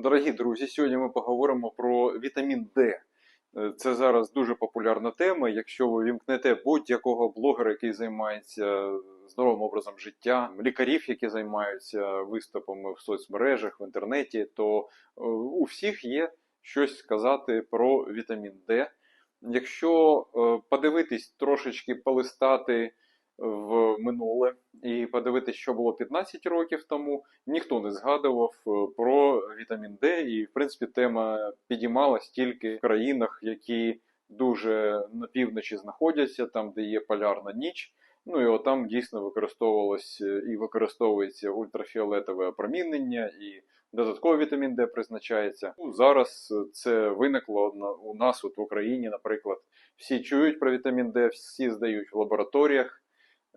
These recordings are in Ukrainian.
Дорогі друзі, сьогодні ми поговоримо про вітамін Д. Е, Це зараз дуже популярна тема. Якщо ви вімкнете будь-якого блогера, який займається здоровим образом життя, лікарів, які займаються виступами в соцмережах, в інтернеті, то е, у всіх є щось сказати про вітамін Д. Якщо е, подивитись трошечки полистати в минуле і подивитись, що було 15 років тому, ніхто не згадував е, про вітамін Д, і в принципі тема підіймалась тільки в країнах, які дуже на півночі знаходяться, там де є полярна ніч. Ну і от там дійсно використовувалось е, і використовується ультрафіолетове опромінення, і додатковий вітамін Д призначається. Ну, зараз е, це виникло у нас, от в Україні, наприклад. Всі чують про вітамін Д, всі здають в лабораторіях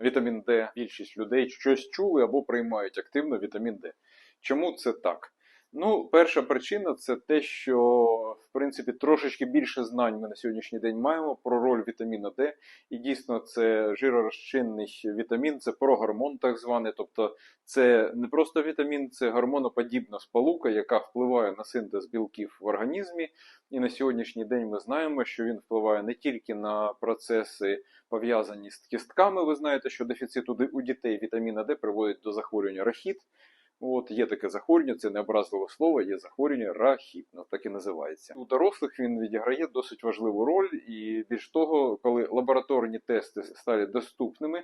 вітамін Д. Більшість людей щось чули або приймають активно вітамін Д. Чому це так? Ну, перша причина це те, що в принципі трошечки більше знань ми на сьогоднішній день маємо про роль вітаміна Д. І дійсно, це жиророзчинний вітамін, це прогормон, так званий. Тобто, це не просто вітамін, це гормоноподібна сполука, яка впливає на синтез білків в організмі. І на сьогоднішній день ми знаємо, що він впливає не тільки на процеси пов'язані з кістками. Ви знаєте, що дефіцит у дітей вітаміна Д приводить до захворювання рахіт. От є таке захворювання, це не образливе слово, є захворювання рахітно, так і називається. У дорослих він відіграє досить важливу роль, і більш того, коли лабораторні тести стали доступними,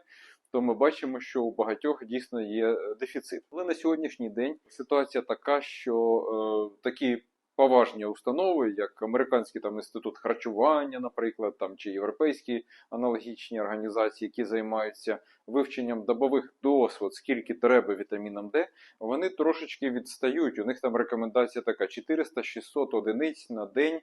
то ми бачимо, що у багатьох дійсно є дефіцит. Але на сьогоднішній день ситуація така, що е, такі поважні установи, як американський там інститут харчування, наприклад, там чи європейські аналогічні організації, які займаються вивченням добових от скільки треба вітаміном Д, вони трошечки відстають. У них там рекомендація така: 400-600 одиниць на день.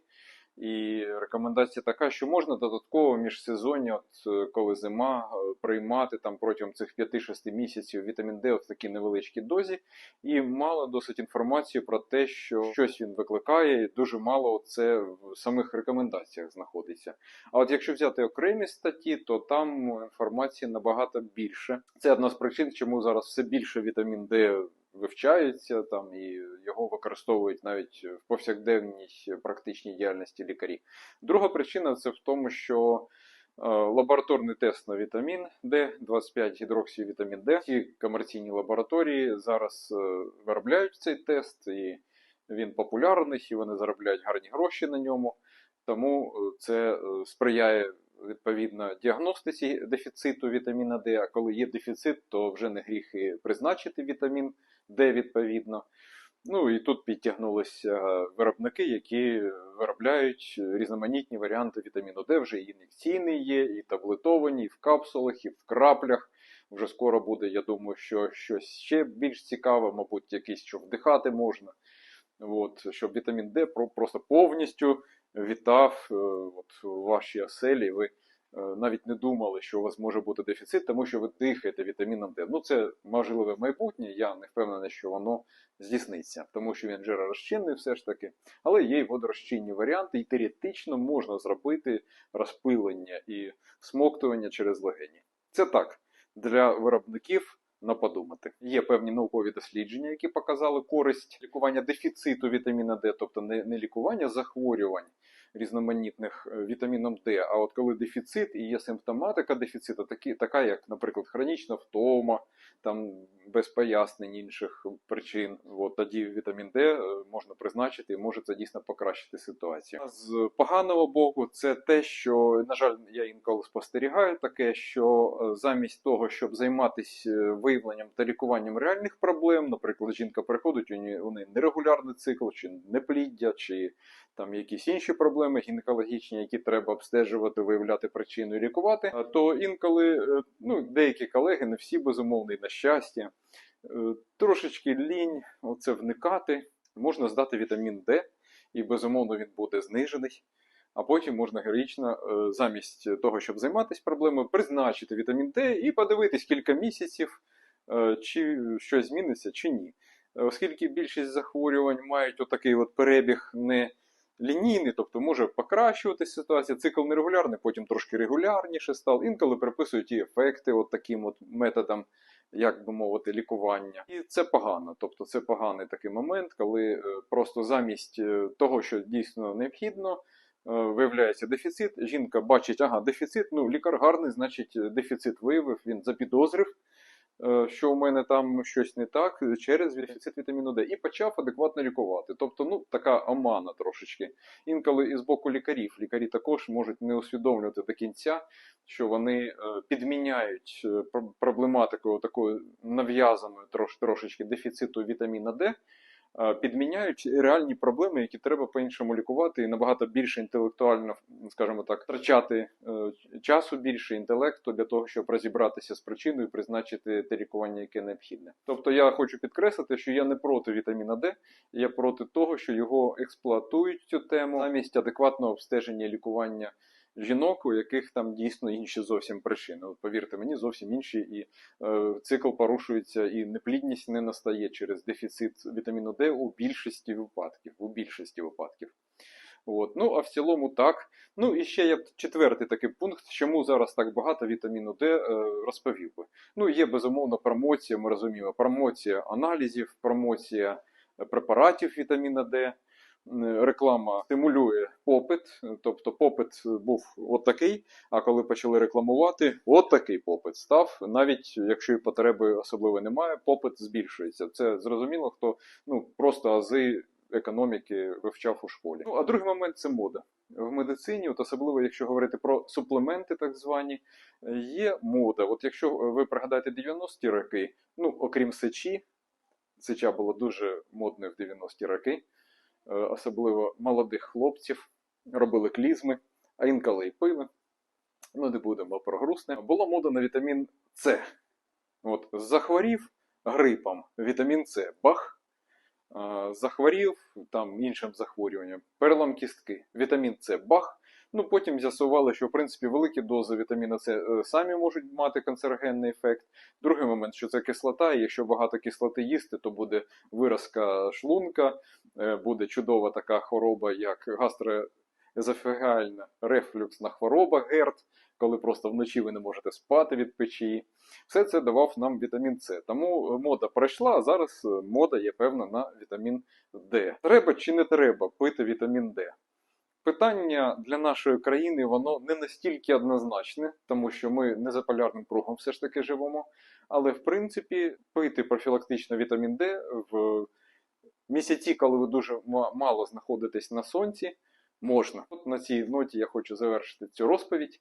І рекомендація така, що можна додатково міжсезоння, от е, коли зима, е, приймати там протягом цих 5-6 місяців вітамін Д в такій невеличкій дозі. І мало досить інформації про те, що щось він викликає, і дуже мало це в самих рекомендаціях знаходиться. А от якщо взяти окремі статті, то там інформації набагато більше. Це одна з причин, чому зараз все більше вітамін Д вивчається там і його використовують навіть в повсякденній практичній діяльності лікарі. Друга причина це в тому, що е, лабораторний тест на вітамін Д, 25 гідроксівітамін Д. Ті комерційні лабораторії зараз е, виробляють цей тест, і він популярний, і вони заробляють гарні гроші на ньому. Тому е, це сприяє відповідно діагностиці дефіциту вітаміна Д. А коли є дефіцит, то вже не гріх і призначити вітамін Д відповідно. Ну і тут підтягнулися виробники, які виробляють різноманітні варіанти вітаміну Д. Вже і ін'єкційний є, і таблетовані, і в капсулах, і в краплях. Вже скоро буде, я думаю, що щось ще більш цікаве, мабуть, якийсь, що вдихати можна. От, щоб вітамін Д про- просто повністю вітав е, от, у вашій оселі. Ви е, навіть не думали, що у вас може бути дефіцит, тому що ви дихаєте вітаміном Д. Ну, це можливе майбутнє, я не впевнений, що воно здійсниться, тому що він жиророзчинний все ж таки. Але є й водорозчинні варіанти, і теоретично можна зробити розпилення і смоктування через легені. Це так, для виробників на подумати. Є певні наукові дослідження, які показали користь лікування дефіциту вітаміна Д, тобто не, не лікування захворювань різноманітних е, вітаміном Д, а от коли дефіцит і є симптоматика дефіциту, такі, така як, наприклад, хронічна втома, там без пояснень інших причин, от тоді вітамін Д е, можна призначити і може це дійсно покращити ситуацію. З поганого боку, це те, що, на жаль, я інколи спостерігаю таке, що е, замість того, щоб займатися виявленням та лікуванням реальних проблем, наприклад, жінка приходить, у неї, нерегулярний цикл, чи непліддя, чи там якісь інші проблеми гінекологічні, які треба обстежувати, виявляти причину і лікувати, то інколи е, ну, деякі колеги, не всі безумовно, і на щастя, е, трошечки лінь оце вникати, можна здати вітамін Д, і безумовно він буде знижений. А потім можна героїчно, е, замість того, щоб займатися проблемою, призначити вітамін Д і подивитись кілька місяців, чи щось зміниться, чи ні. Оскільки більшість захворювань мають отакий от перебіг не лінійний, тобто може покращуватися ситуація, цикл нерегулярний, потім трошки регулярніше став. Інколи приписують і ефекти от таким от методам, як би мовити, лікування. І це погано. Тобто це поганий такий момент, коли е, просто замість е, того, що дійсно необхідно, е, виявляється дефіцит. Жінка бачить, ага, дефіцит, ну лікар гарний, значить дефіцит виявив, він запідозрив, що у мене там щось не так через дефіцит вітаміну Д, і почав адекватно лікувати. Тобто, ну така омана трошечки. Інколи і з боку лікарів. Лікарі також можуть не усвідомлювати до кінця, що вони е, підміняють е, проблематику такою нав'язаною трош, трошечки дефіциту вітаміна Д, е, підміняють реальні проблеми, які треба по-іншому лікувати, і набагато більше інтелектуально, скажімо так, втрачати е, часу більше інтелекту для того, щоб розібратися з причиною і призначити те лікування, яке необхідне. Тобто я хочу підкреслити, що я не проти вітаміна Д, я проти того, що його експлуатують цю тему замість адекватного обстеження лікування жінок, у яких там дійсно інші зовсім причини. От повірте мені, зовсім інші, і е, цикл порушується, і неплідність не настає через дефіцит вітаміну Д у більшості випадків. У більшості випадків. От. Ну, а в цілому так. Ну і ще є четвертий такий пункт, чому зараз так багато вітаміну Д е, розповів би. Ну, є безумовно промоція, ми розуміємо, промоція аналізів, промоція препаратів вітаміна Д. Е, Реклама стимулює попит, тобто попит був от такий, а коли почали рекламувати, от такий попит став. Навіть якщо і потреби особливо немає, попит збільшується. Це зрозуміло, хто ну просто ази економіки вивчав у школі. Ну а другий момент це мода в медицині, от особливо якщо говорити про суплементи, так звані, є мода. От якщо ви пригадаєте 90-ті роки, ну окрім сечі, сеча була дуже модною в 90-ті роки, особливо молодих хлопців робили клізми, а інколи і пили. Ну, не будемо про грустне. Була мода на вітамін С. От, захворів грипом, вітамін С, бах. Захворів там іншим захворюванням, перелом кістки, вітамін С, бах. Ну, потім з'ясували, що в принципі великі дози вітаміна С е, самі можуть мати канцерогенний ефект. Другий момент, що це кислота, і якщо багато кислоти їсти, то буде виразка шлунка, е, буде чудова така хвороба, як гастроезофагальна рефлюксна хвороба ГЕРД, коли просто вночі ви не можете спати від печі. Все це давав нам вітамін С. Тому е, мода пройшла, а зараз мода є певна на вітамін Д. Треба чи не треба пити вітамін Д? Питання для нашої країни воно не настільки однозначне, тому що ми не за полярним кругом все ж таки живемо. Але в принципі пити профілактично вітамін Д в місяці, коли ви дуже мало знаходитесь на сонці, можна. От на цій ноті я хочу завершити цю розповідь.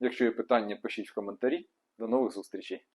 Якщо є питання, пишіть в коментарі. До нових зустрічей!